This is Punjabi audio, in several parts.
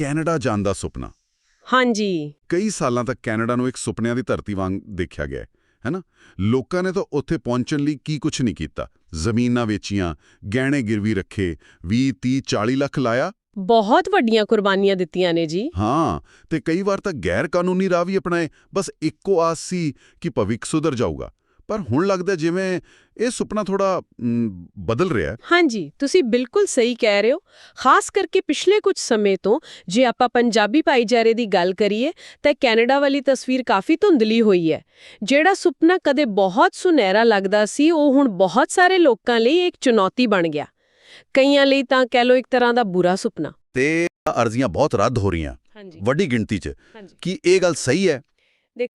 ਕੈਨੇਡਾ ਜਾਣ ਦਾ ਸੁਪਨਾ। ਹਾਂਜੀ। ਕਈ ਸਾਲਾਂ ਤੱਕ ਕੈਨੇਡਾ ਨੂੰ ਇੱਕ ਸੁਪਨਿਆਂ ਦੀ ਧਰਤੀ ਵਾਂਗ ਦੇਖਿਆ ਗਿਆ ਹੈ ਹੈਨਾ ਲੋਕਾਂ ਨੇ ਤਾਂ ਉੱਥੇ ਪਹੁੰਚਣ ਲਈ ਕੀ ਕੁਝ ਨਹੀਂ ਕੀਤਾ। ਜ਼ਮੀਨਾਂ ਵੇਚੀਆਂ ਗਹਿਣੇ ਗਿਰਵੀ ਰੱਖੇ 20 30 40 ਲੱਖ ਲਾਇਆ। ਬਹੁਤ ਵੱਡੀਆਂ ਕੁਰਬਾਨੀਆਂ ਦਿੱਤੀਆਂ ਨੇ ਜੀ। ਹਾਂ ਤੇ ਕਈ ਵਾਰ ਤਾਂ ਗੈਰ ਕਾਨੂੰਨੀ ਰਾਹ ਵੀ ਅਪਣਾਏ। ਬਸ ਇੱਕੋ ਆਸ ਸੀ ਕਿ ਭਵਿੱਖ ਸੁਧਰ ਜਾਊਗਾ। ਪਰ ਹੁਣ ਲੱਗਦਾ ਜਿਵੇਂ ਇਹ ਸੁਪਨਾ ਥੋੜਾ ਬਦਲ ਰਿਹਾ ਹੈ। ਹਾਂਜੀ ਤੁਸੀਂ ਬਿਲਕੁਲ ਸਹੀ ਕਹਿ ਰਹੇ ਹੋ। ਖਾਸ ਕਰਕੇ ਪਿਛਲੇ ਕੁਝ ਸਮੇਂ ਤੋਂ ਜੇ ਆਪਾਂ ਪੰਜਾਬੀ ਭਾਈਚਾਰੇ ਦੀ ਗੱਲ ਕਰੀਏ ਤਾਂ ਕੈਨੇਡਾ ਵਾਲੀ ਤਸਵੀਰ ਕਾਫੀ ਧੁੰਦਲੀ ਹੋਈ ਹੈ। ਜਿਹੜਾ ਸੁਪਨਾ ਕਦੇ ਬਹੁਤ ਸੁਨਹਿਰਾ ਲੱਗਦਾ ਸੀ ਉਹ ਹੁਣ ਬਹੁਤ ਸਾਰੇ ਲੋਕਾਂ ਲਈ ਇੱਕ ਚੁਣੌਤੀ ਬਣ ਗਿਆ। ਕਈਆਂ ਲਈ ਤਾਂ ਕਹਿ ਲਓ ਇੱਕ ਤਰ੍ਹਾਂ ਦਾ ਬੁਰਾ ਸੁਪਨਾ। ਤੇ ਅਰਜ਼ੀਆਂ ਬਹੁਤ ਰੱਦ ਹੋ ਰਹੀਆਂ। ਵੱਡੀ ਗਿਣਤੀ 'ਚ। ਕੀ ਇਹ ਗੱਲ ਸਹੀ ਹੈ? ਦੇਖ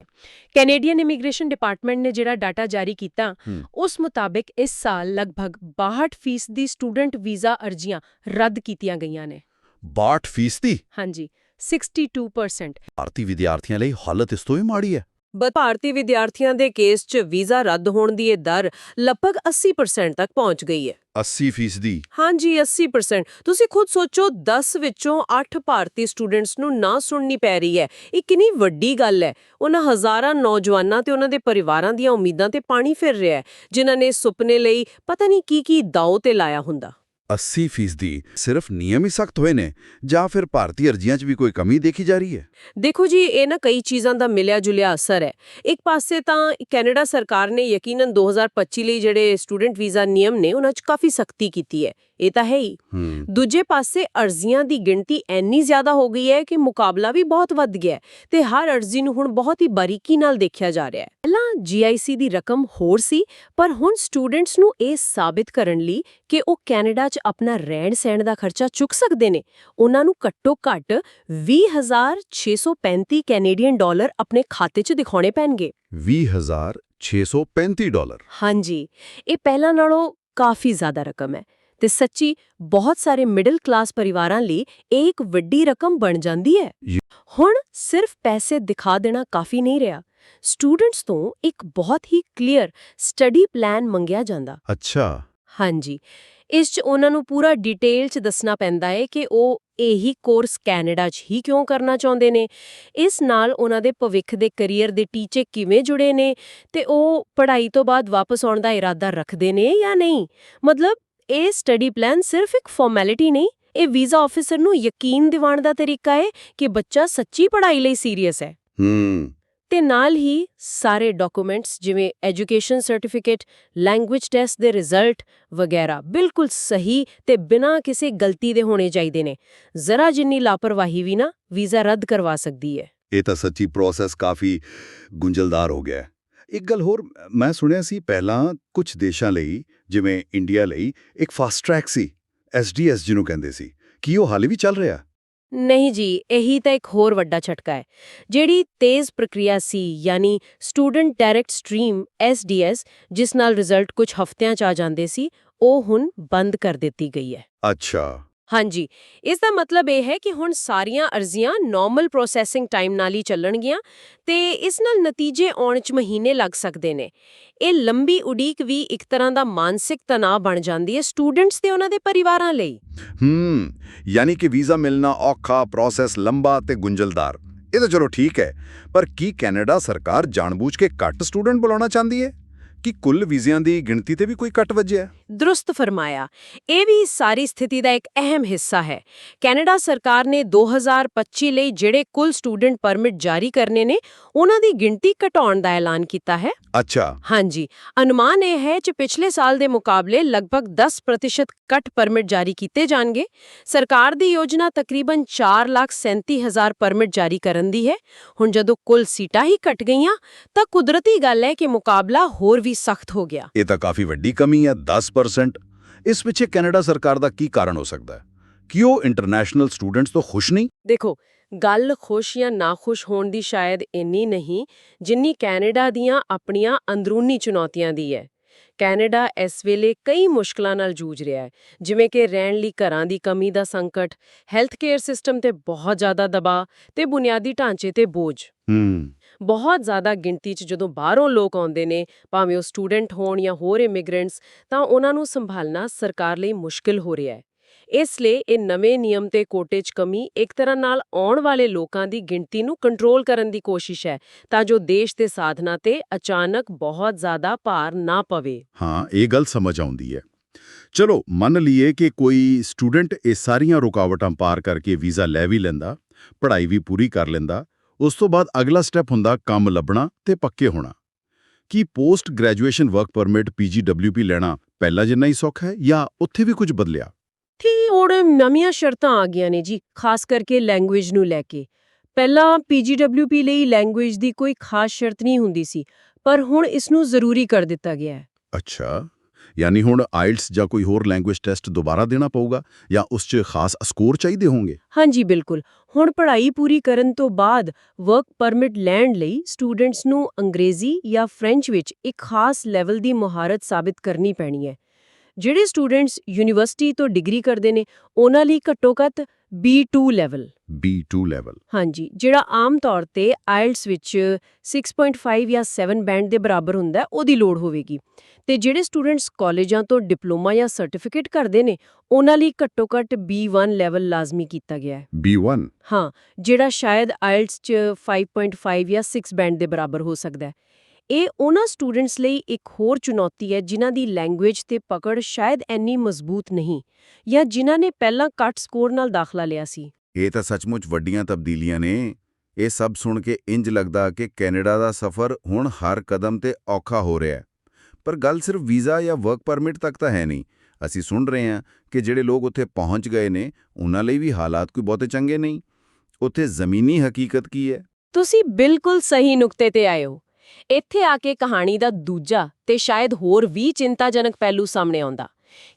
ਕੈਨੇਡੀਅਨ ਇਮੀਗ੍ਰੇਸ਼ਨ ਡਿਪਾਰਟਮੈਂਟ ਨੇ ਜਿਹੜਾ ਡਾਟਾ ਜਾਰੀ ਕੀਤਾ। ਉਸ ਮੁਤਾਬਿਕ ਇਸ ਸਾਲ ਲਗਭਗ 62% ਦੀ ਸਟੂਡੈਂਟ ਵੀਜ਼ਾ ਅਰਜ਼ੀਆਂ ਰੱਦ ਕੀਤੀਆਂ ਗਈਆਂ ਨੇ। 62 ਫੀਸਦੀ? ਹਾਂਜੀ 62% ਭਾਰਤੀ ਵਿਦਿਆਰਥੀਆਂ ਲਈ ਹਾਲਤ ਇਸ ਤੋਂ ਵੀ ਮਾੜੀ ਹੈ। ਭਾਰਤੀ ਵਿਦਿਆਰਥੀਆਂ ਦੇ ਕੇਸ 'ਚ ਵੀਜ਼ਾ ਰੱਦ ਹੋਣ ਦੀ ਇਹ ਦਰ ਲਗਭਗ 80% ਤੱਕ ਪਹੁੰਚ ਗਈ ਹੈ। 80 ਫੀਸਦੀ। ਹਾਂਜੀ 80% ਤੁਸੀਂ ਖੁਦ ਸੋਚੋ 10 ਵਿੱਚੋਂ 8 ਭਾਰਤੀ ਸਟੂਡੈਂਟਸ ਨੂੰ ਨਾ ਸੁਣਨੀ ਪੈ ਰਹੀ ਹੈ। ਇਹ ਕਿੰਨੀ ਵੱਡੀ ਗੱਲ ਹੈ। ਉਹਨਾਂ ਹਜ਼ਾਰਾਂ ਨੌਜਵਾਨਾਂ ਤੇ ਉਹਨਾਂ ਦੇ ਪਰਿਵਾਰਾਂ ਦੀਆਂ ਉਮੀਦਾਂ ਤੇ ਪਾਣੀ ਫਿਰ ਰਿਹਾ ਹੈ ਜਿਨ੍ਹਾਂ ਨੇ ਸੁਪਨੇ ਲਈ ਪਤਾ ਨਹੀਂ ਕੀ ਕੀ ਦਾਅ ਤੇ ਲਾਇਆ ਹੁੰਦਾ। 80 ਫੀਸਦੀ ਸਿਰਫ ਨਿਯਮ ਹੀ ਸਖਤ ਹੋਏ ਨੇ, ਜਾਂ ਫਿਰ ਭਾਰਤੀ ਅਰਜ਼ੀਆਂ 'ਚ ਵੀ ਕੋਈ ਕਮੀ ਦੇਖੀ ਜਾ ਰਹੀ ਹੈ? ਦੇਖੋ ਜੀ, ਇਹ ਨਾ ਕਈ ਚੀਜ਼ਾਂ ਦਾ ਮਿਲਿਆ ਜੁਲਿਆ ਅਸਰ ਹੈ। ਇੱਕ ਪਾਸੇ ਤਾਂ ਕੈਨੇਡਾ ਸਰਕਾਰ ਨੇ ਯਕੀਨਨ 2025 ਲਈ ਜਿਹੜੇ ਸਟੂਡੈਂਟ ਵੀਜ਼ਾ ਨਿਯਮ ਨੇ, ਉਹਨਾਂ 'ਚ ਕਾਫੀ ਸਖਤੀ ਕੀਤੀ ਹੈ। ਇਹ ਤਾਂ ਹੈ ਹੀ। ਦੂਜੇ ਪਾਸੇ ਅਰਜ਼ੀਆਂ ਦੀ ਗਿਣਤੀ ਇੰਨੀ ਜ਼ਿਆਦਾ ਹੋ ਗਈ ਹੈ ਕਿ ਮੁਕਾਬਲਾ ਵੀ ਬਹੁਤ ਵੱਧ ਗਿਆ ਤੇ ਹਰ ਅਰਜ਼ੀ ਨੂੰ ਹੁਣ ਬਹੁਤ ਹੀ ਬਾਰੀਕੀ ਨਾਲ ਦੇਖਿਆ ਜਾ ਰਿਹਾ ਹੈ। ਪਹਿਲਾਂ ਜੀਆਈਸੀ ਦੀ ਰਕਮ ਹੋਰ ਸੀ ਪਰ ਹੁਣ ਸਟੂਡੈਂਟਸ ਨੂੰ ਇਹ ਸਾਬਿਤ ਕਰਨ ਲਈ ਕਿ ਉਹ ਕੈਨੇਡਾ 'ਚ ਆਪਣਾ ਰਹਿਣ ਸਹਿਣ ਦਾ ਖਰਚਾ ਚੁੱਕ ਸਕਦੇ ਨੇ। ਉਹਨਾਂ ਨੂੰ ਘੱਟੋ ਘੱਟ 20635 ਕੈਨੇਡੀਅਨ ਡਾਲਰ ਆਪਣੇ ਖਾਤੇ 'ਚ ਦਿਖਾਉਣੇ ਪੈਣਗੇ। 20635 ਡਾਲਰ। ਹਾਂਜੀ ਇਹ ਪਹਿਲਾਂ ਨਾਲੋਂ ਕਾਫੀ ਜ਼ਿਆਦਾ ਰਕਮ ਹੈ। ਤੇ ਸੱਚੀ ਬਹੁਤ ਸਾਰੇ ਮਿਡਲ ਕਲਾਸ ਪਰਿਵਾਰਾਂ ਲਈ ਇਹ ਇੱਕ ਵੱਡੀ ਰਕਮ ਬਣ ਜਾਂਦੀ ਹੈ। ਹੁਣ ਸਿਰਫ ਪੈਸੇ ਦਿਖਾ ਦੇਣਾ ਕਾਫੀ ਨਹੀਂ ਰਿਹਾ। ਸਟੂਡੈਂਟਸ ਤੋਂ ਇੱਕ ਬਹੁਤ ਹੀ ਕਲੀਅਰ ਸਟੱਡੀ ਪਲਾਨ ਮੰਗਿਆ ਜਾਂਦਾ। ਅੱਛਾ। ਹਾਂਜੀ। ਇਸ 'ਚ ਉਹਨਾਂ ਨੂੰ ਪੂਰਾ ਡਿਟੇਲ 'ਚ ਦੱਸਣਾ ਪੈਂਦਾ ਹੈ ਕਿ ਉਹ ਇਹੀ ਕੋਰਸ ਕੈਨੇਡਾ 'ਚ ਹੀ ਕਿਉਂ ਕਰਨਾ ਚਾਹੁੰਦੇ ਨੇ? ਇਸ ਨਾਲ ਉਹਨਾਂ ਦੇ ਭਵਿੱਖ ਦੇ ਕੈਰੀਅਰ ਦੇ ਟੀਚੇ ਕਿਵੇਂ ਜੁੜੇ ਨੇ? ਤੇ ਉਹ ਪੜ੍ਹਾਈ ਤੋਂ ਬਾਅਦ ਵਾਪਸ ਆਉਣ ਦਾ ਇਰਾਦਾ ਰੱਖਦੇ ਨੇ ਜਾਂ ਨਹੀਂ? ਮਤਲਬ ਇਹ ਸਟੱਡੀ ਪਲਾਨ ਸਿਰਫ ਇੱਕ ਫਾਰਮੈਲਿਟੀ ਨਹੀਂ ਇਹ ਵੀਜ਼ਾ ਆਫੀਸਰ ਨੂੰ ਯਕੀਨ ਦਿਵਾਉਣ ਦਾ ਤਰੀਕਾ ਹੈ ਕਿ ਬੱਚਾ ਸੱਚੀ ਪੜ੍ਹਾਈ ਲਈ ਸੀਰੀਅਸ ਹੈ। ਹੂੰ। ਤੇ ਨਾਲ ਹੀ ਸਾਰੇ ਡਾਕੂਮੈਂਟਸ ਜਿਵੇਂ ਐਜੂਕੇਸ਼ਨ ਸਰਟੀਫਿਕੇਟ ਲੈਂਗੁਏਜ ਟੈਸਟ ਦੇ ਰਿਜ਼ਲਟ ਵਗੈਰਾ ਬਿਲਕੁਲ ਸਹੀ ਤੇ ਬਿਨਾਂ ਕਿਸੇ ਗਲਤੀ ਦੇ ਹੋਣੇ ਚਾਹੀਦੇ ਨੇ। ਜ਼ਰਾ ਜਿੰਨੀ ਲਾਪਰਵਾਹੀ ਵੀ ਨਾ ਵੀਜ਼ਾ ਰੱਦ ਕਰਵਾ ਸਕਦੀ ਹੈ। ਇਹ ਤਾਂ ਸੱਚੀ ਪ੍ਰੋਸੈਸ ਕਾਫੀ ਗੁੰਝਲਦਾਰ ਹੋ ਗਿਆ ਹੈ। ਇੱਕ ਗੱਲ ਹੋਰ ਮੈਂ ਸੁਣਿਆ ਸੀ ਪਹਿਲਾਂ ਕੁਝ ਦੇਸ਼ਾਂ ਲਈ ਜਿਵੇਂ ਇੰਡੀਆ ਲਈ ਇੱਕ ਫਾਸਟ ਟਰੈਕ ਸੀ ਐਸਡੀਐਸ ਜਿਹਨੂੰ ਕਹਿੰਦੇ ਸੀ। ਕੀ ਉਹ ਹਾਲੇ ਵੀ ਚੱਲ ਰਿਹਾ? ਨਹੀਂ ਜੀ ਇਹੀ ਤਾਂ ਇੱਕ ਹੋਰ ਵੱਡਾ ਝਟਕਾ ਹੈ। ਜਿਹੜੀ ਤੇਜ਼ ਪ੍ਰਕਿਰਿਆ ਸੀ ਯਾਨੀ ਸਟੂਡੈਂਟ ਡਾਇਰੈਕਟ ਸਟਰੀਮ ਐਸਡੀਐਸ ਜਿਸ ਨਾਲ ਰਿਜ਼ਲਟ ਕੁਝ ਹਫ਼ਤਿਆਂ ਚ ਆ ਜਾਂਦੇ ਸੀ ਉਹ ਹੁਣ ਬੰਦ ਕਰ ਦਿੱਤੀ ਗਈ ਹੈ। ਅੱਛਾ। ਹਾਂਜੀ, ਇਸ ਦਾ ਮਤਲਬ ਇਹ ਹੈ ਕਿ ਹੁਣ ਸਾਰੀਆਂ ਅਰਜ਼ੀਆਂ ਨਾਰਮਲ ਪ੍ਰੋਸੈਸਿੰਗ ਟਾਈਮ ਨਾਲ ਹੀ ਚੱਲਣਗੀਆਂ ਤੇ ਇਸ ਨਾਲ ਨਤੀਜੇ ਆਉਣ 'ਚ ਮਹੀਨੇ ਲੱਗ ਸਕਦੇ ਨੇ। ਇਹ ਲੰਬੀ ਉਡੀਕ ਵੀ ਇੱਕ ਤਰ੍ਹਾਂ ਦਾ ਮਾਨਸਿਕ ਤਣਾਅ ਬਣ ਜਾਂਦੀ ਹੈ ਸਟੂਡੈਂਟਸ ਤੇ ਉਹਨਾਂ ਦੇ ਪਰਿਵਾਰਾਂ ਲਈ। ਹੂੰ, ਯਾਨੀ ਕਿ ਵੀਜ਼ਾ ਮਿਲਣਾ ਔਖਾ ਪ੍ਰੋਸੈਸ ਲੰਬਾ ਤੇ ਗੁੰਝਲਦਾਰ। ਇਹ ਤਾਂ ਚਲੋ ਠੀਕ ਹੈ, ਪਰ ਕੀ ਕੈਨੇਡਾ ਸਰਕਾਰ ਜਾਣਬੁੱਝ ਕੇ ਘੱਟ ਸਟੂਡੈਂਟ ਬੁਲਾਉਣਾ ਚਾਹੁੰਦੀ ਹੈ? ਕਿ ਕੁੱਲ ਵੀਜ਼ਿਆਂ ਦੀ ਗਿਣਤੀ ਤੇ ਵੀ ਕੋਈ ਕੱਟ ਵੱਜਿਆ ਦਰੁਸਤ ਫਰਮਾਇਆ ਇਹ ਵੀ ਸਾਰੀ ਸਥਿਤੀ ਦਾ ਇੱਕ ਅਹਿਮ ਹਿੱਸਾ ਹੈ। ਕੈਨੇਡਾ ਸਰਕਾਰ ਨੇ 2025 ਲਈ ਜਿਹੜੇ ਕੁੱਲ ਸਟੂਡੈਂਟ ਪਰਮਿਟ ਜਾਰੀ ਕਰਨੇ ਨੇ ਉਹਨਾਂ ਦੀ ਗਿਣਤੀ ਘਟਾਉਣ ਦਾ ਐਲਾਨ ਕੀਤਾ ਹੈ। ਅੱਛਾ। ਹਾਂਜੀ ਅਨੁਮਾਨ ਇਹ ਹੈ ਕਿ ਪਿਛਲੇ ਸਾਲ ਦੇ ਮੁਕਾਬਲੇ ਲਗਭਗ 10% ਕੱਟ ਪਰਮਿਟ ਜਾਰੀ ਕੀਤੇ ਜਾਣਗੇ। ਸਰਕਾਰ ਦੀ ਯੋਜਨਾ ਤਕਰੀਬਨ 437000 ਪਰਮਿਟ ਜਾਰੀ ਕਰਨ ਦੀ ਹੈ। ਹੁਣ ਜਦੋਂ ਕੁੱਲ ਸੀਟਾਂ ਹੀ ਘਟ ਗਈਆਂ ਤਾਂ ਕੁਦਰਤੀ ਗੱਲ ਹੈ ਕਿ ਮੁਕਾਬਲਾ ਹੋਰ ਵੀ ਸਖਤ ਹੋ ਗਿਆ। ਇਹ ਤਾਂ ਕਾਫੀ ਵੱਡੀ ਕਮੀ ਹੈ 10% ਇਸ ਪਿੱਛੇ ਕੈਨੇਡਾ ਸਰਕਾਰ ਦਾ ਕੀ ਕਾਰਨ ਹੋ ਸਕਦਾ ਹੈ? ਕਿ ਉਹ ਇੰਟਰਨੈਸ਼ਨਲ ਸਟੂਡੈਂਟਸ ਤੋਂ ਖੁਸ਼ ਨਹੀਂ? ਦੇਖੋ ਗੱਲ ਖੁਸ਼ ਜਾਂ ਨਾਖੁਸ਼ ਹੋਣ ਦੀ ਸ਼ਾਇਦ ਇੰਨੀ ਨਹੀਂ ਜਿੰਨੀ ਕੈਨੇਡਾ ਦੀਆਂ ਆਪਣੀਆਂ ਅੰਦਰੂਨੀ ਚੁਣੌਤੀਆਂ ਦੀ ਹੈ। ਕੈਨੇਡਾ ਇਸ ਵੇਲੇ ਕਈ ਮੁਸ਼ਕਲਾਂ ਨਾਲ ਜੂਝ ਰਿਹਾ ਹੈ ਜਿਵੇਂ ਕਿ ਰਹਿਣ ਲਈ ਘਰਾਂ ਦੀ ਕਮੀ ਦਾ ਸੰਕਟ ਹੈਲਥ ਕੇਅਰ ਸਿਸਟਮ ਤੇ ਬਹੁਤ ਜ਼ਿਆਦਾ ਦਬਾਅ ਤੇ ਬੁਨਿਆਦੀ ਢਾਂਚੇ ਤੇ ਬੋਝ। ਹੂੰ। ਬਹੁਤ ਜ਼ਿਆਦਾ ਗਿਣਤੀ 'ਚ ਜਦੋਂ ਬਾਹਰੋਂ ਲੋਕ ਆਉਂਦੇ ਨੇ, ਭਾਵੇਂ ਉਹ ਸਟੂਡੈਂਟ ਹੋਣ ਜਾਂ ਹੋਰ ਇਮੀਗ੍ਰੈਂਟਸ, ਤਾਂ ਉਹਨਾਂ ਨੂੰ ਸੰਭਾਲਣਾ ਸਰਕਾਰ ਲਈ ਮੁਸ਼ਕਿਲ ਹੋ ਰਿਹਾ ਹੈ। ਇਸ ਲਈ ਇਹ ਨਵੇਂ ਨਿਯਮ ਤੇ ਕੋਟੇ 'ਚ ਕਮੀ ਇੱਕ ਤਰ੍ਹਾਂ ਨਾਲ ਆਉਣ ਵਾਲੇ ਲੋਕਾਂ ਦੀ ਗਿਣਤੀ ਨੂੰ ਕੰਟਰੋਲ ਕਰਨ ਦੀ ਕੋਸ਼ਿਸ਼ ਹੈ, ਤਾਂ ਜੋ ਦੇਸ਼ ਦੇ ਸਾਧਨਾਂ ਤੇ ਅਚਾਨਕ ਬਹੁਤ ਜ਼ਿਆਦਾ ਭਾਰ ਨਾ ਪਵੇ। ਹਾਂ, ਇਹ ਗੱਲ ਸਮਝ ਆਉਂਦੀ ਹੈ। ਚਲੋ, ਮੰਨ ਲਈਏ ਕਿ ਕੋਈ ਸਟੂਡੈਂਟ ਇਹ ਸਾਰੀਆਂ ਰੁਕਾਵਟਾਂ ਪਾਰ ਕਰਕੇ ਵੀਜ਼ਾ ਲੈ ਵੀ ਲੈਂਦਾ, ਪੜ੍ਹਾਈ ਵੀ ਪੂਰੀ ਕਰ ਲੈਂਦਾ ਉਸ ਤੋਂ ਬਾਅਦ ਅਗਲਾ ਸਟੈਪ ਹੁੰਦਾ ਕੰਮ ਲੱਭਣਾ ਤੇ ਪੱਕੇ ਹੋਣਾ। ਕੀ post graduation work permit PGWP ਲੈਣਾ ਪਹਿਲਾਂ ਜਿੰਨਾ ਹੀ ਸੌਖਾ ਹੈ ਜਾਂ ਉੱਥੇ ਵੀ ਕੁਝ ਬਦਲਿਆ? ਤੇ ਹੁਣ ਨਵੀਆਂ ਸ਼ਰਤਾਂ ਆ ਗਈਆਂ ਨੇ ਜੀ ਖਾਸ ਕਰਕੇ ਲੈਂਗੁਏਜ ਨੂੰ ਲੈ ਕੇ। ਪਹਿਲਾਂ ਪੀਜੀਡਬਲਯੂਪੀ ਲਈ ਲੈਂਗੁਏਜ ਦੀ ਕੋਈ ਖਾਸ ਸ਼ਰਤ ਨਹੀਂ ਹੁੰਦੀ ਸੀ ਪਰ ਹੁਣ ਇਸ ਨੂੰ ਜ਼ਰੂਰੀ ਕਰ ਦਿੱਤਾ ਗਿਆ ਹੈ। ਅੱਛਾ। ਯਾਨੀ ਹੁਣ ਆਇਲਟਸ ਜਾਂ ਕੋਈ ਹੋਰ ਲੈਂਗੁਏਜ ਟੈਸਟ ਦੁਬਾਰਾ ਦੇਣਾ ਪਊਗਾ ਜਾਂ ਉਸ 'ਚ ਖਾਸ ਸਕੋਰ ਚਾਹੀਦੇ ਹੋਣਗੇ? ਹਾਂਜੀ, ਬਿਲਕੁਲ। ਹੁਣ ਪੜ੍ਹਾਈ ਪੂਰੀ ਕਰਨ ਤੋਂ ਬਾਅਦ ਵਰਕ ਪਰਮਿਟ ਲੈਣ ਲਈ ਸਟੂਡੈਂਟਸ ਨੂੰ ਅੰਗਰੇਜ਼ੀ ਜਾਂ ਫ੍ਰੈਂਚ ਵਿੱਚ ਇੱਕ ਖਾਸ ਲੈਵਲ ਦੀ ਮੁਹਾਰਤ ਸਾਬਿਤ ਕਰਨੀ ਪੈਣੀ ਹੈ। ਜਿਹੜੇ ਸਟੂਡੈਂਟਸ ਯੂਨੀਵਰਸਿਟੀ ਤੋਂ ਡਿਗਰੀ ਕਰਦੇ ਨੇ ਉਹਨਾਂ ਲਈ ਘੱਟੋ-ਘੱਟ B2 ਲੈਵਲ B2 ਲੈਵਲ ਹਾਂਜੀ ਜਿਹੜਾ ਆਮ ਤੌਰ ਤੇ ਆਇਲਟਸ ਵਿੱਚ 6.5 ਜਾਂ 7 ਬੈਂਡ ਦੇ ਬਰਾਬਰ ਹੁੰਦਾ ਉਹਦੀ ਲੋੜ ਹੋਵੇਗੀ। ਤੇ ਜਿਹੜੇ ਸਟੂਡੈਂਟਸ ਕਾਲਜਾਂ ਤੋਂ ਡਿਪਲੋਮਾ ਜਾਂ ਸਰਟੀਫਿਕੇਟ ਕਰਦੇ ਨੇ ਉਹਨਾਂ ਲਈ ਘੱਟੋ-ਘੱਟ B1 ਲੈਵਲ ਲਾਜ਼ਮੀ ਕੀਤਾ ਗਿਆ ਹੈ। B1 ਹਾਂ ਜਿਹੜਾ ਸ਼ਾਇਦ ਆਇਲਟਸ 'ਚ 5.5 ਜਾਂ 6 ਬੈਂਡ ਦੇ ਬਰਾਬਰ ਹੋ ਸਕਦਾ ਹੈ। ਇਹ ਉਹਨਾਂ ਸਟੂਡੈਂਟਸ ਲਈ ਇੱਕ ਹੋਰ ਚੁਣੌਤੀ ਹੈ ਜਿਨ੍ਹਾਂ ਦੀ ਲੈਂਗੁਏਜ ਤੇ ਪਕੜ ਸ਼ਾਇਦ ਇੰਨੀ ਮਜ਼ਬੂਤ ਨਹੀਂ ਜਾਂ ਜਿਨ੍ਹਾਂ ਨੇ ਪਹਿਲਾਂ ਘੱਟ ਸਕੋਰ ਨਾਲ ਦਾਖਲਾ ਲਿਆ ਸੀ। ਇਹ ਤਾਂ ਸੱਚਮੁੱਚ ਵੱਡੀਆਂ ਤਬਦੀਲੀਆਂ ਨੇ। ਇਹ ਸਭ ਸੁਣ ਕੇ ਇੰਜ ਲੱਗਦਾ ਕਿ ਕੈਨੇਡਾ ਦਾ ਸਫ਼ਰ ਹੁਣ ਹਰ ਕਦਮ ਤੇ ਔਖਾ ਹੋ ਰਿਹਾ ਹੈ। ਪਰ ਗੱਲ ਸਿਰਫ ਵੀਜ਼ਾ ਜਾਂ ਵਰਕ ਪਰਮਿਟ ਤੱਕ ਤਾਂ ਹੈ ਨਹੀਂ। ਅਸੀਂ ਸੁਣ ਰਹੇ ਹਾਂ ਕਿ ਜਿਹੜੇ ਲੋਕ ਉੱਥੇ ਪਹੁੰਚ ਗਏ ਨੇ ਉਹਨਾਂ ਲਈ ਵੀ ਹਾਲਾਤ ਕੋਈ ਬਹੁਤੇ ਚੰਗੇ ਨਹੀਂ। ਉੱਥੇ ਜ਼ਮੀਨੀ ਹਕੀਕਤ ਕੀ ਹੈ? ਤੁਸੀਂ ਬਿਲਕੁਲ ਸਹੀ ਨੁਕਤੇ ਤੇ ਆਏ ਹੋ। ਇੱਥੇ ਆ ਕੇ ਕਹਾਣੀ ਦਾ ਦੂਜਾ ਤੇ ਸ਼ਾਇਦ ਹੋਰ ਵੀ ਚਿੰਤਾਜਨਕ ਪਹਿਲੂ ਸਾਹਮਣੇ ਆਉਂਦਾ।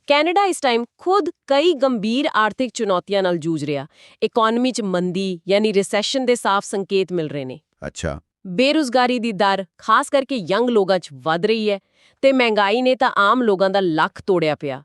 ਕੈਨੇਡਾ ਇਸ ਟਾਈਮ ਖੁਦ ਕਈ ਗੰਭੀਰ ਆਰਥਿਕ ਚੁਣੌਤੀਆਂ ਨਾਲ ਜੂਝ ਰਿਹਾ। ਇਕਨੋਮੀ 'ਚ ਮੰਦੀ ਯਾਨੀ ਰਿਸੈਸ਼ਨ ਦੇ ਸਾਫ਼ ਸੰਕੇਤ ਮਿਲ ਰਹੇ ਨੇ। ਅੱਛਾ। ਬੇਰੁਜ਼ਗਾਰੀ ਦੀ ਦਰ ਖਾਸ ਕਰਕੇ ਯੰਗ ਲੋਕਾਂ 'ਚ ਵੱਧ ਰਹੀ ਹੈ ਤੇ ਮਹਿੰਗਾਈ ਨੇ ਤਾਂ ਆਮ ਲੋਕਾਂ ਦਾ ਲੱਕ ਤੋੜਿਆ ਪਿਆ।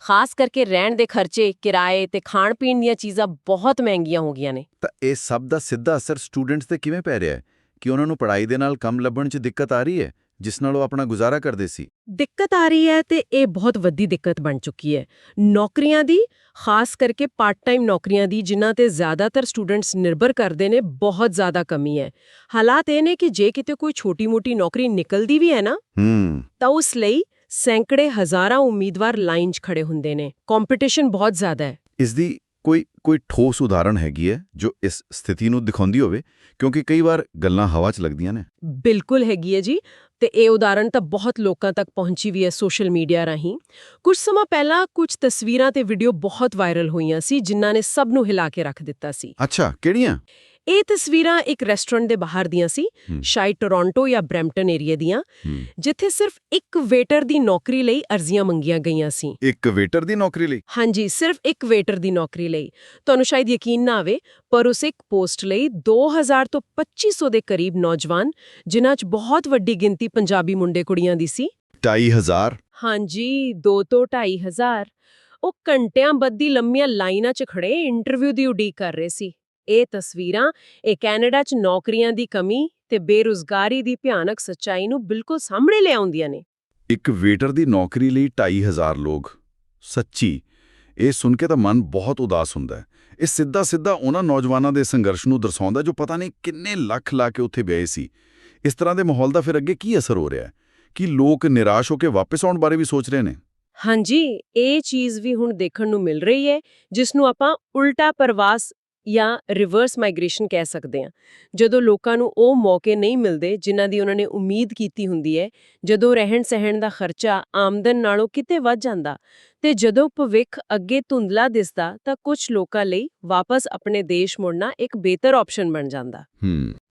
ਖਾਸ ਕਰਕੇ ਰਹਿਣ ਦੇ ਖਰਚੇ ਕਿਰਾਏ ਤੇ ਖਾਣ ਪੀਣ ਦੀਆਂ ਚੀਜ਼ਾਂ ਬਹੁਤ ਮਹਿੰਗੀਆਂ ਹੋ ਗਈਆਂ ਨੇ। ਤਾਂ ਇਹ ਸਭ ਦਾ ਸਿੱਧਾ ਅਸਰ ਸਟੂਡੈਂਟਸ ਤੇ ਕਿਵੇਂ ਪੈ ਰਿਹਾ ਹੈ? ਕਿ ਉਹਨਾਂ ਨੂੰ ਪੜ੍ਹਾਈ ਦੇ ਨਾਲ ਕੰਮ ਲੱਭਣ 'ਚ ਦਿੱਕਤ ਆ ਰਹੀ ਹੈ ਜਿਸ ਨਾਲ ਉਹ ਆਪਣਾ ਗੁਜ਼ਾਰਾ ਕਰਦੇ ਸੀ? ਦਿੱਕਤ ਆ ਰਹੀ ਹੈ ਤੇ ਇਹ ਬਹੁਤ ਵੱਡੀ ਦਿੱਕਤ ਬਣ ਚੁੱਕੀ ਹੈ। ਨੌਕਰੀਆਂ ਦੀ ਖਾਸ ਕਰਕੇ ਪਾਰਟ ਟਾਈਮ ਨੌਕਰੀਆਂ ਦੀ ਜਿਨ੍ਹਾਂ ਤੇ ਜ਼ਿਆਦਾਤਰ ਸਟੂਡੈਂਟਸ ਨਿਰਭਰ ਕਰਦੇ ਨੇ ਬਹੁਤ ਜ਼ਿਆਦਾ ਕਮੀ ਹੈ। ਹਾਲਾਤ ਇਹ ਨੇ ਕਿ ਜੇ ਕਿਤੇ ਕੋਈ ਛੋਟੀ-ਮੋਟੀ ਨੌਕਰੀ ਨਿਕਲਦੀ ਵੀ ਹੈ ਨਾ ਹੂੰ। ਤਾਂ ਉਸ ਲਈ ਸੈਂਕੜੇ ਹਜ਼ਾਰਾਂ ਉਮੀਦਵਾਰ ਲਾਈਨ 'ਚ ਖੜੇ ਹੁੰਦੇ ਨੇ। ਕੰਪੀਟੀਸ਼ਨ ਬਹੁਤ ਜ਼ਿਆਦਾ ਹੈ। ਇਸ ਦੀ ਕੋਈ ਕੋਈ ਠੋਸ ਉਦਾਹਰਣ ਹੈਗੀ ਹੈ ਜੋ ਇਸ ਸਥਿਤੀ ਨੂੰ ਦਿਖਾਉਂਦੀ ਹੋਵੇ? ਕਿਉਂਕਿ ਕਈ ਵਾਰ ਗੱਲਾਂ ਹਵਾ 'ਚ ਲੱਗਦੀਆਂ ਨੇ। ਬਿਲਕੁਲ ਹੈਗੀ ਹੈ ਜੀ। ਤੇ ਇਹ ਉਦਾਹਰਣ ਤਾਂ ਬਹੁਤ ਲੋਕਾਂ ਤੱਕ ਪਹੁੰਚੀ ਵੀ ਹੈ ਸੋਸ਼ਲ ਮੀਡੀਆ ਰਾਹੀਂ। ਕੁਝ ਸਮਾਂ ਪਹਿਲਾਂ ਕੁਝ ਤਸਵੀਰਾਂ ਤੇ ਵੀਡੀਓ ਬਹੁਤ ਵਾਇਰਲ ਹੋਈਆਂ ਸੀ ਜਿਨ੍ਹਾਂ ਨੇ ਸਭ ਨੂੰ ਹਿਲਾ ਕੇ ਰੱਖ ਦਿੱਤਾ ਸੀ। ਅੱਛਾ ਕਿਹੜੀਆਂ? ਇਹ ਤਸਵੀਰਾਂ ਇੱਕ ਰੈਸਟੋਰੈਂਟ ਦੇ ਬਾਹਰ ਦੀਆਂ ਸੀ। ਸ਼ਾਇਦ ਟੋਰਾਂਟੋ ਜਾਂ ਬ੍ਰੈਂਪਟਨ ਏਰੀਆ ਦੀਆਂ। ਜਿੱਥੇ ਸਿਰਫ ਇੱਕ ਵੇਟਰ ਦੀ ਨੌਕਰੀ ਲਈ ਅਰਜ਼ੀਆਂ ਮੰਗੀਆਂ ਗਈਆਂ ਸੀ। ਇੱਕ ਵੇਟਰ ਦੀ ਨੌਕਰੀ ਲਈ? ਹਾਂਜੀ ਸਿਰਫ ਇੱਕ ਵੇਟਰ ਦੀ ਨੌਕਰੀ ਲਈ। ਤੁਹਾਨੂੰ ਸ਼ਾਇਦ ਯਕੀਨ ਨਾ ਆਵੇ ਪਰ ਉਸ ਇੱਕ ਪੋਸਟ ਲਈ 2000 ਤੋਂ 2500 ਦੇ ਕਰੀਬ ਨੌਜਵਾਨ ਜਿਨ੍ਹਾਂ 'ਚ ਬਹੁਤ ਵੱਡੀ ਗਿਣਤੀ ਪੰਜਾਬੀ ਮੁੰਡੇ ਕੁੜੀਆਂ ਦੀ ਸੀ। 2500 ਹਾਂਜੀ 2 ਤੋਂ 2500 ਉਹ ਘੰਟਿਆਂ ਬੱਧੀ ਲੰਮੀਆਂ ਲਾਈਨਾਂ 'ਚ ਖੜੇ ਇੰਟਰਵਿਊ ਦੀ ਉਡੀਕ ਕਰ ਰਹੇ ਸੀ। ਇਹ ਤਸਵੀਰਾਂ ਇਹ ਕੈਨੇਡਾ 'ਚ ਨੌਕਰੀਆਂ ਦੀ ਕਮੀ ਤੇ ਬੇਰੁਜ਼ਗਾਰੀ ਦੀ ਭਿਆਨਕ ਸੱਚਾਈ ਨੂੰ ਬਿਲਕੁਲ ਸਾਹਮਣੇ ਲਿਆਉਂਦੀਆਂ ਨੇ। ਇੱਕ ਵੇਟਰ ਦੀ ਨੌਕਰੀ ਲਈ 2500 ਲੋਕ। ਸੱਚੀ ਇਹ ਸੁਣ ਕੇ ਤਾਂ ਮਨ ਬਹੁਤ ਉਦਾਸ ਹੁੰਦਾ ਹੈ। ਇਹ ਸਿੱਧਾ ਸਿੱਧਾ ਉਹਨਾਂ ਨੌਜਵਾਨਾਂ ਦੇ ਸੰਘਰਸ਼ ਨੂੰ ਦਰਸਾਉਂਦਾ ਜੋ ਪਤਾ ਨਹੀਂ ਕਿੰਨੇ ਲੱਖ ਲਾ ਕੇ ਉੱਥੇ ਗਏ ਸੀ। ਇਸ ਤਰ੍ਹਾਂ ਦੇ ਮਾਹੌਲ ਦਾ ਫਿਰ ਅੱਗੇ ਕੀ ਅਸਰ ਹੋ ਰਿਹਾ ਹੈ? ਕਿ ਲੋਕ ਨਿਰਾਸ਼ ਹੋ ਕੇ ਵਾਪਸ ਆਉਣ ਬਾਰੇ ਵੀ ਸੋਚ ਰਹੇ ਨੇ? ਹਾਂਜੀ ਇਹ ਚੀਜ਼ ਵੀ ਹੁਣ ਦੇਖਣ ਨੂੰ ਮਿਲ ਰਹੀ ਹੈ ਜਿਸ ਨੂੰ ਆਪਾਂ ਉਲਟਾ ਪ੍ਰਵਾਸ ਜਾਂ ਰਿਵਰਸ ਮਾਈਗ੍ਰੇਸ਼ਨ ਕਹਿ ਸਕਦੇ ਹਾਂ। ਜਦੋਂ ਲੋਕਾਂ ਨੂੰ ਉਹ ਮੌਕੇ ਨਹੀਂ ਮਿਲਦੇ ਜਿਨ੍ਹਾਂ ਦੀ ਉਹਨਾਂ ਨੇ ਉਮੀਦ ਕੀਤੀ ਹੁੰਦੀ ਹੈ ਜਦੋਂ ਰਹਿਣ ਸਹਿਣ ਦਾ ਖਰਚਾ ਆਮਦਨ ਨਾਲੋਂ ਕਿਤੇ ਵੱਧ ਜਾਂਦਾ ਤੇ ਜਦੋਂ ਭਵਿੱਖ ਅੱਗੇ ਧੁੰਦਲਾ ਦਿਸਦਾ ਤਾਂ ਕੁਝ ਲੋਕਾਂ ਲਈ ਵਾਪਸ ਆਪਣੇ ਦੇਸ਼ ਮੁੜਨਾ ਇੱਕ ਬਿਹਤਰ ਆਪਸ਼ਨ ਬਣ ਜਾਂਦਾ।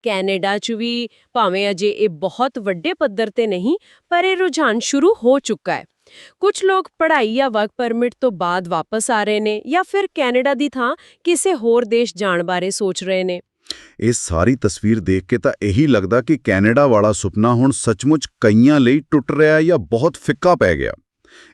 ਕੈਨੇਡਾ 'ਚ ਵੀ ਭਾਵੇਂ ਅਜੇ ਇਹ ਬਹੁਤ ਵੱਡੇ ਪੱਧਰ ਤੇ ਨਹੀਂ ਪਰ ਇਹ ਰੁਝਾਨ ਸ਼ੁਰੂ ਹੋ ਚੁੱਕਾ ਹੈ। ਕੁਝ ਲੋਕ ਪੜ੍ਹਾਈ ਜਾਂ ਵਰਕ ਪਰਮਿਟ ਤੋਂ ਬਾਅਦ ਵਾਪਸ ਆ ਰਹੇ ਨੇ ਜਾਂ ਫਿਰ ਕੈਨੇਡਾ ਦੀ ਥਾਂ ਕਿਸੇ ਹੋਰ ਦੇਸ਼ ਜਾਣ ਬਾਰੇ ਸੋਚ ਰਹੇ ਨੇ। ਇਹ ਸਾਰੀ ਤਸਵੀਰ ਦੇਖ ਕੇ ਤਾਂ ਇਹੀ ਲੱਗਦਾ ਕਿ ਕੈਨੇਡਾ ਵਾਲਾ ਸੁਪਨਾ ਹੁਣ ਸੱਚਮੁੱਚ ਕਈਆਂ ਲਈ ਟੁੱਟ ਰਿਹਾ ਜਾਂ ਬਹੁਤ ਫਿੱਕਾ ਪੈ ਗਿਆ।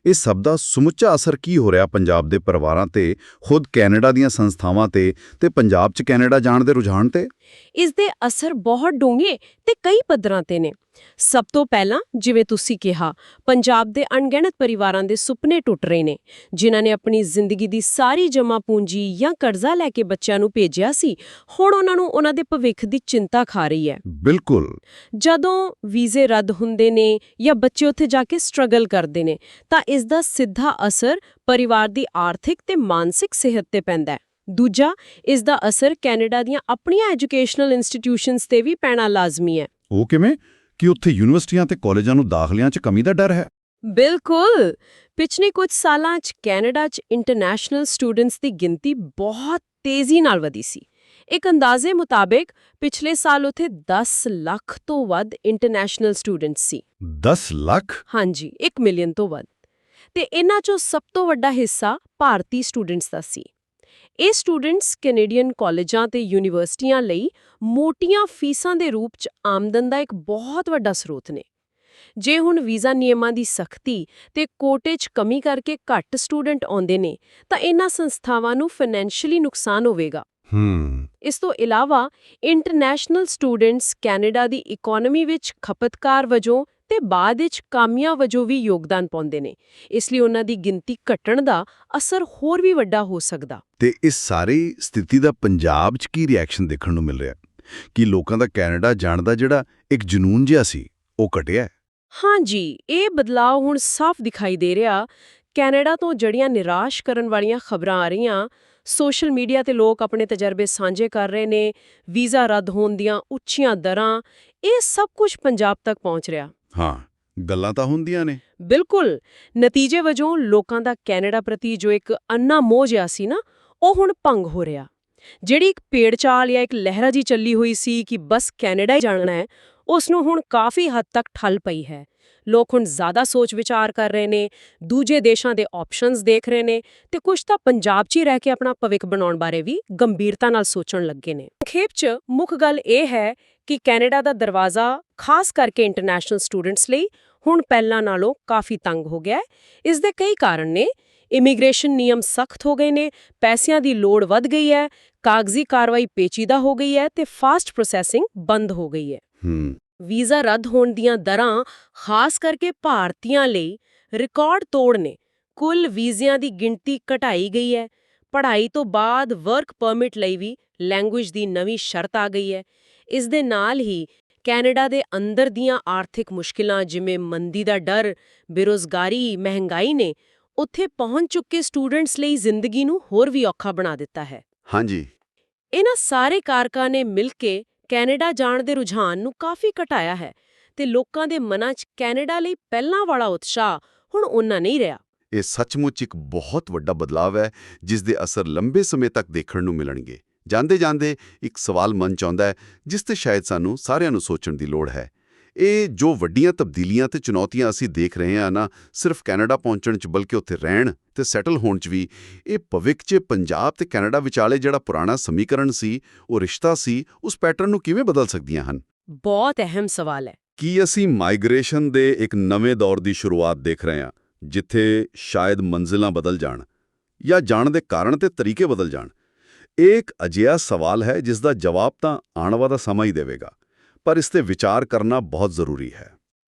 ਇਹ ਸਭ ਦਾ ਸਮੁੱਚਾ ਅਸਰ ਕੀ ਹੋ ਰਿਹਾ ਪੰਜਾਬ ਦੇ ਪਰਿਵਾਰਾਂ ਤੇ ਖੁਦ ਕੈਨੇਡਾ ਦੀਆਂ ਸੰਸਥਾਵਾਂ ਤੇ ਤੇ ਪੰਜਾਬ 'ਚ ਕੈਨੇਡਾ ਜਾਣ ਦੇ ਰੁਝਾਨ ਤੇ? ਇਸ ਦੇ ਅਸਰ ਬਹੁਤ ਡੂੰਘੇ ਤੇ ਕਈ ਪੱਧਰਾਂ ਤੇ ਨੇ। ਸਭ ਤੋਂ ਪਹਿਲਾਂ ਜਿਵੇਂ ਤੁਸੀਂ ਕਿਹਾ ਪੰਜਾਬ ਦੇ ਅਣਗਿਣਤ ਪਰਿਵਾਰਾਂ ਦੇ ਸੁਪਨੇ ਟੁੱਟ ਰਹੇ ਨੇ ਜਿਨ੍ਹਾਂ ਨੇ ਆਪਣੀ ਜ਼ਿੰਦਗੀ ਦੀ ਸਾਰੀ ਜਮ੍ਹਾਂ ਪੂੰਜੀ ਜਾਂ ਕਰਜ਼ਾ ਲੈ ਕੇ ਬੱਚਿਆਂ ਨੂੰ ਭੇਜਿਆ ਸੀ ਹੁਣ ਉਹਨਾਂ ਨੂੰ ਉਹਨਾਂ ਦੇ ਭਵਿੱਖ ਦੀ ਚਿੰਤਾ ਖਾ ਰਹੀ ਹੈ। ਬਿਲਕੁਲ। ਜਦੋਂ ਵੀਜ਼ੇ ਰੱਦ ਹੁੰਦੇ ਨੇ ਜਾਂ ਬੱਚੇ ਉੱਥੇ ਜਾ ਕੇ ਸਟਰਗਲ ਕਰਦੇ ਨੇ ਤਾਂ ਇਸ ਦਾ ਸਿੱਧਾ ਅਸਰ ਪਰਿਵਾਰ ਦੀ ਆਰਥਿਕ ਤੇ ਮਾਨਸਿਕ ਸਿਹਤ ਤੇ ਪੈਂਦਾ ਹੈ। ਦੂਜਾ ਇਸ ਦਾ ਅਸਰ ਕੈਨੇਡਾ ਦੀਆਂ ਆਪਣੀਆਂ ਐਜੂਕੇਸ਼ਨਲ ਇੰਸਟੀਟਿਊਸ਼ਨਸ ਤੇ ਵੀ ਪੈਣਾ ਲਾਜ਼ਮੀ ਹੈ। ਉਹ ਕਿਵੇਂ? ਕਿ ਉੱਥੇ ਯੂਨੀਵਰਸਿਟੀਆਂ ਤੇ ਕਾਲਜਾਂ ਨੂੰ ਦਾਖਲਿਆਂ 'ਚ ਕਮੀ ਦਾ ਡਰ ਹੈ? ਬਿਲਕੁਲ! ਪਿਛਲੇ ਕੁਝ ਸਾਲਾਂ 'ਚ ਕੈਨੇਡਾ 'ਚ ਇੰਟਰਨੈਸ਼ਨਲ ਸਟੂਡੈਂਟਸ ਦੀ ਗਿਣਤੀ ਬਹੁਤ ਤੇਜ਼ੀ ਨਾਲ ਵਧੀ ਸੀ। ਇੱਕ ਅੰਦਾਜ਼ੇ ਮੁਤਾਬਕ ਪਿਛਲੇ ਸਾਲ ਉਥੇ 10 ਲੱਖ ਤੋਂ ਵੱਧ ਇੰਟਰਨੈਸ਼ਨਲ ਸਟੂਡੈਂਟਸ ਸੀ। 10 ਲੱਖ? ਹਾਂਜੀ 1 ਮਿਲੀਅਨ ਤੋਂ ਵੱਧ। ਤੇ ਇਹਨਾਂ 'ਚੋਂ ਸਭ ਤੋਂ ਵੱਡਾ ਹਿੱਸਾ ਭਾਰਤੀ ਸਟੂਡੈਂਟਸ ਦਾ ਸੀ। ਇਹ ਸਟੂਡੈਂਟਸ ਕੈਨੇਡੀਅਨ ਕਾਲਜਾਂ ਤੇ ਯੂਨੀਵਰਸਿਟੀਆਂ ਲਈ ਮੋਟੀਆਂ ਫੀਸਾਂ ਦੇ ਰੂਪ 'ਚ ਆਮਦਨ ਦਾ ਇੱਕ ਬਹੁਤ ਵੱਡਾ ਸਰੋਤ ਨੇ। ਜੇ ਹੁਣ ਵੀਜ਼ਾ ਨਿਯਮਾਂ ਦੀ ਸਖਤੀ ਤੇ ਕੋਟੇ 'ਚ ਕਮੀ ਕਰਕੇ ਘੱਟ ਸਟੂਡੈਂਟ ਆਉਂਦੇ ਨੇ ਤਾਂ ਇਹਨਾਂ ਸੰਸਥਾਵਾਂ ਨੂੰ ਫਾਈਨੈਂਸ਼ੀਅਲੀ ਨੁਕਸਾਨ ਹੋਵੇਗਾ। ਇਸ ਤੋਂ ਇਲਾਵਾ ਇੰਟਰਨੈਸ਼ਨਲ ਸਟੂਡੈਂਟਸ ਕੈਨੇਡਾ ਦੀ ਇਕਨੋਮੀ ਵਿੱਚ ਖਪਤਕਾਰ ਵਜੋਂ ਤੇ ਬਾਅਦ ਵਿੱਚ ਕਾਮਿਆਂ ਵਜੋਂ ਵੀ ਯੋਗਦਾਨ ਪਾਉਂਦੇ ਨੇ। ਇਸ ਲਈ ਉਹਨਾਂ ਦੀ ਗਿਣਤੀ ਘਟਣ ਦਾ ਅਸਰ ਹੋਰ ਵੀ ਵੱਡਾ ਹੋ ਸਕਦਾ। ਤੇ ਇਸ ਸਾਰੀ ਸਥਿਤੀ ਦਾ ਪੰਜਾਬ 'ਚ ਕੀ ਰਿਐਕਸ਼ਨ ਦੇਖਣ ਨੂੰ ਮਿਲ ਰਿਹਾ? ਕਿ ਲੋਕਾਂ ਦਾ ਕੈਨੇਡਾ ਜਾਣ ਦਾ ਜਿਹੜਾ ਇੱਕ ਜਨੂਨ ਜਿਹਾ ਸੀ ਉਹ ਘਟਿਆ ਹੈ? ਹਾਂਜੀ ਇਹ ਬਦਲਾਅ ਹੁਣ ਸਾਫ਼ ਦਿਖਾਈ ਦੇ ਰਿਹਾ। ਕੈਨੇਡਾ ਤੋਂ ਜੜੀਆਂ ਨਿਰਾਸ਼ ਕਰਨ ਵਾਲੀਆਂ ਖਬਰਾਂ ਆ ਰਹੀਆਂ। ਸੋਸ਼ਲ ਮੀਡੀਆ ਤੇ ਲੋਕ ਆਪਣੇ ਤਜਰਬੇ ਸਾਂਝੇ ਕਰ ਰਹੇ ਨੇ। ਵੀਜ਼ਾ ਰੱਦ ਹੋਣ ਦੀਆਂ ਉੱਚੀਆਂ ਦਰਾਂ। ਇਹ ਸਭ ਕੁਝ ਪੰਜਾਬ ਤੱਕ ਪਹੁੰਚ ਰਿਹਾ। ਹਾਂ, ਗੱਲਾਂ ਤਾਂ ਹੁੰਦੀਆਂ ਨੇ। ਬਿਲਕੁਲ। ਨਤੀਜੇ ਵਜੋਂ ਲੋਕਾਂ ਦਾ ਕੈਨੇਡਾ ਪ੍ਰਤੀ ਜੋ ਇੱਕ ਅੰਨਾ ਮੋਹ ਜਿਹਾ ਸੀ ਨਾ, ਉਹ ਹੁਣ ਭੰਗ ਹੋ ਰਿਹਾ। ਜਿਹੜੀ ਇੱਕ ਪੇੜ ਚਾਲ ਜਾਂ ਇੱਕ ਲਹਿਰਾ ਜੀ ਚੱਲੀ ਹੋਈ ਸੀ ਕਿ ਬਸ ਕੈਨੇਡਾ ਹੀ ਜਾਣਾ ਹੈ ਉਸ ਨੂੰ ਹੁਣ ਕਾਫੀ ਹੱਦ ਤੱਕ ਠੱਲ ਪਈ ਹੈ। ਲੋਕ ਹੁਣ ਜ਼ਿਆਦਾ ਸੋਚ ਵਿਚਾਰ ਕਰ ਰਹੇ ਨੇ, ਦੂਜੇ ਦੇਸ਼ਾਂ ਦੇ ਆਪਸ਼ਨਸ ਦੇਖ ਰਹੇ ਨੇ ਤੇ ਕੁਝ ਤਾਂ ਪੰਜਾਬ 'ਚ ਹੀ ਰਹਿ ਕੇ ਆਪਣਾ ਭਵਿੱਖ ਬਣਾਉਣ ਬਾਰੇ ਵੀ ਗੰਭੀਰਤਾ ਨਾਲ ਸੋਚਣ ਲੱਗੇ ਨੇ। ਖੇਪ 'ਚ ਮੁੱਖ ਗੱਲ ਇਹ ਹੈ ਕਿ ਕੈਨੇਡਾ ਦਾ ਦਰਵਾਜ਼ਾ ਖਾਸ ਕਰਕੇ ਇੰਟਰਨੈਸ਼ਨਲ ਸਟੂਡੈਂਟਸ ਲਈ ਹੁਣ ਪਹਿਲਾਂ ਨਾਲੋਂ ਕਾਫੀ ਤੰਗ ਹੋ ਗਿਆ ਹੈ। ਇਸ ਦੇ ਕਈ ਕਾਰਨ ਨੇ, ਇਮੀਗ੍ਰੇਸ਼ਨ ਨਿਯਮ ਸਖਤ ਹੋ ਗਏ ਨੇ, ਪੈਸਿਆਂ ਦੀ ਲੋੜ ਵੱਧ ਗਈ ਹੈ, ਕਾਗਜ਼ੀ ਕਾਰਵਾਈ ਪੇਚੀਦਾ ਹੋ ਗਈ ਹੈ ਤੇ ਫਾਸਟ ਪ੍ਰੋਸੈਸਿੰਗ ਬੰਦ ਹੋ ਗਈ ਹੈ। ਵੀਜ਼ਾ ਰੱਦ ਹੋਣ ਦੀਆਂ ਦਰਾਂ ਖਾਸ ਕਰਕੇ ਭਾਰਤੀਆਂ ਲਈ ਰਿਕਾਰਡ ਤੋੜ ਨੇ। ਕੁੱਲ ਵੀਜ਼ਿਆਂ ਦੀ ਗਿਣਤੀ ਘਟਾਈ ਗਈ ਹੈ। ਪੜ੍ਹਾਈ ਤੋਂ ਬਾਅਦ ਵਰਕ ਪਰਮਿਟ ਲਈ ਵੀ ਲੈਂਗੁਏਜ ਦੀ ਨਵੀਂ ਸ਼ਰਤ ਆ ਗਈ ਹੈ। ਇਸ ਦੇ ਨਾਲ ਹੀ ਕੈਨੇਡਾ ਦੇ ਅੰਦਰ ਦੀਆਂ ਆਰਥਿਕ ਮੁਸ਼ਕਿਲਾਂ ਜਿਵੇਂ ਮੰਦੀ ਦਾ ਡਰ ਬੇਰੋਜ਼ਗਾਰੀ ਮਹਿੰਗਾਈ ਨੇ ਉੱਥੇ ਪਹੁੰਚ ਚੁੱਕੇ ਸਟੂਡੈਂਟਸ ਲਈ ਜ਼ਿੰਦਗੀ ਨੂੰ ਹੋਰ ਵੀ ਔਖਾ ਬਣਾ ਦਿੱਤਾ ਹੈ। ਹਾਂਜੀ। ਇਹਨਾਂ ਸਾਰੇ ਕਾਰਕਾਂ ਨੇ ਮਿਲ ਕੇ ਕੈਨੇਡਾ ਜਾਣ ਦੇ ਰੁਝਾਨ ਨੂੰ ਕਾਫੀ ਘਟਾਇਆ ਹੈ ਤੇ ਲੋਕਾਂ ਦੇ ਮਨਾਂ 'ਚ ਕੈਨੇਡਾ ਲਈ ਪਹਿਲਾਂ ਵਾਲਾ ਉਤਸ਼ਾਹ ਹੁਣ ਉਨਾ ਨਹੀਂ ਰਿਹਾ। ਇਹ ਸੱਚਮੁੱਚ ਇੱਕ ਬਹੁਤ ਵੱਡਾ ਬਦਲਾਅ ਹੈ, ਜਿਸ ਦੇ ਅਸਰ ਲੰਬੇ ਸਮੇਂ ਤੱਕ ਦੇਖਣ ਨੂੰ ਮਿਲਣਗੇ। ਜਾਂਦੇ ਜਾਂਦੇ ਇੱਕ ਸਵਾਲ ਮਨ ਚ ਆਉਂਦਾ ਹੈ, ਜਿਸ ਤੇ ਸ਼ਾਇਦ ਸਾਨੂੰ ਸਾਰਿਆਂ ਨੂੰ ਸੋਚਣ ਦੀ ਲੋੜ ਹੈ। ਇਹ ਜੋ ਵੱਡੀਆਂ ਤਬਦੀਲੀਆਂ ਤੇ ਚੁਣੌਤੀਆਂ ਅਸੀਂ ਦੇਖ ਰਹੇ ਹਾਂ ਨਾ ਸਿਰਫ ਕੈਨੇਡਾ ਪਹੁੰਚਣ ਚ ਬਲਕਿ ਉੱਥੇ ਰਹਿਣ ਤੇ ਸੈਟਲ ਹੋਣ ਚ ਵੀ ਇਹ ਭਵਿੱਖ 'ਚ ਪੰਜਾਬ ਤੇ ਕੈਨੇਡਾ ਵਿਚਾਲੇ ਜਿਹੜਾ ਪੁਰਾਣਾ ਸਮੀਕਰਨ ਸੀ ਉਹ ਰਿਸ਼ਤਾ ਸੀ ਉਸ ਪੈਟਰਨ ਨੂੰ ਕਿਵੇਂ ਬਦਲ ਸਕਦੀਆਂ ਹਨ? ਬਹੁਤ ਅਹਿਮ ਸਵਾਲ ਹੈ। ਕੀ ਅਸੀਂ ਮਾਈਗ੍ਰੇਸ਼ਨ ਦੇ ਇੱਕ ਨਵੇਂ ਦੌਰ ਦੀ ਸ਼ੁਰੂਆਤ ਦੇਖ ਰਹੇ ਹਾਂ ਜਿੱਥੇ ਸ਼ਾਇਦ ਮੰਜ਼ਿਲਾਂ ਬਦਲ ਜਾਣ ਜਾਂ ਜਾਣ ਦੇ ਕਾਰਨ ਤੇ ਤਰੀਕੇ ਬਦਲ ਜਾਣ? ਇਹ ਇੱਕ ਅਜਿਹਾ ਸਵਾਲ ਹੈ ਜਿਸ ਦਾ ਜਵਾਬ ਤਾਂ ਆਉਣ ਵਾਲਾ ਸਮਾਂ ਹੀ ਦੇਵੇਗਾ। ਪਰ ਇਸ ਤੇ ਵਿਚਾਰ ਕਰਨਾ ਬਹੁਤ ਜ਼ਰੂਰੀ ਹੈ।